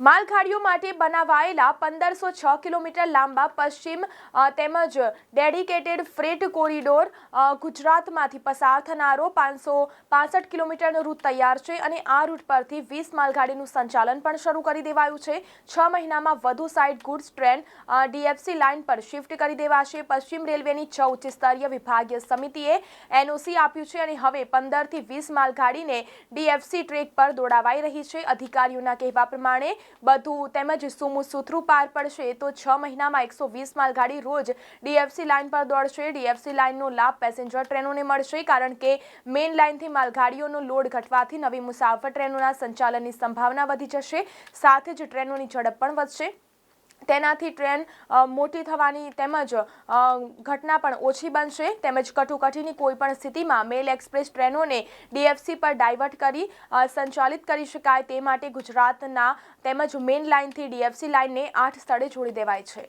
માલગાડીઓ માટે બનાવાયેલા પંદરસો છ કિલોમીટર લાંબા પશ્ચિમ તેમજ ડેડિકેટેડ ફ્રેટ કોરિડોર ગુજરાતમાંથી પસાર થનારો પાંચસો પાસઠ કિલોમીટરનો રૂટ તૈયાર છે અને આ રૂટ પરથી વીસ માલગાડીનું સંચાલન પણ શરૂ કરી દેવાયું છે. છ મહિનામાં વધુ side goods, train DFC line પર શિફ્ટ કરી દેવાશે. પશ્ચિમ રેલવેની છ ઉચ્ચ સ્તરીય વિભાગીય સમિતિએ એનઓસી આપ્યું છે અને હવે પંદરથી વીસ માલગાડીને ડીએફસી ટ્રેક પર દોડાવાઈ રહી છે. અધિકારીઓના કહેવા પ્રમાણે બધું તેમજ સુમુ સુથરું પાર પડશે. તો છ મહિનામાં એકસો વીસ માલગાડી રોજ ડીએફસી લાઇન પર દોડશે. ડીએફસી લાઇનનો લાભ પેસેન્જર ટ્રેનોને મળશે, કારણ કે મેઇન લાઇનથી માલગાડીઓનો લોડ ઘટવાથી નવી મુસાફર ટ્રેનોના સંચાલનની સંભાવના વધી જશે. સાથે જ ટ્રેનોની ઝડપ પણ વધશે. તેનાથી ટ્રેન મોટી થવાની તેમજ ઘટના પણ ઓછી બનશે. તેમજ કટોકટીની કોઈ પણ સ્થિતિમાં મેલ એક્સપ્રેસ ટ્રેનોને ડીએફસી પર ડાયવર્ટ કરી સંચાલિત કરી શકાય તે માટે ગુજરાતના તેમજ મેઇન લાઇનથી ડીએફસી લાઇનને આઠ સ્થળે જોડી દેવાય છે.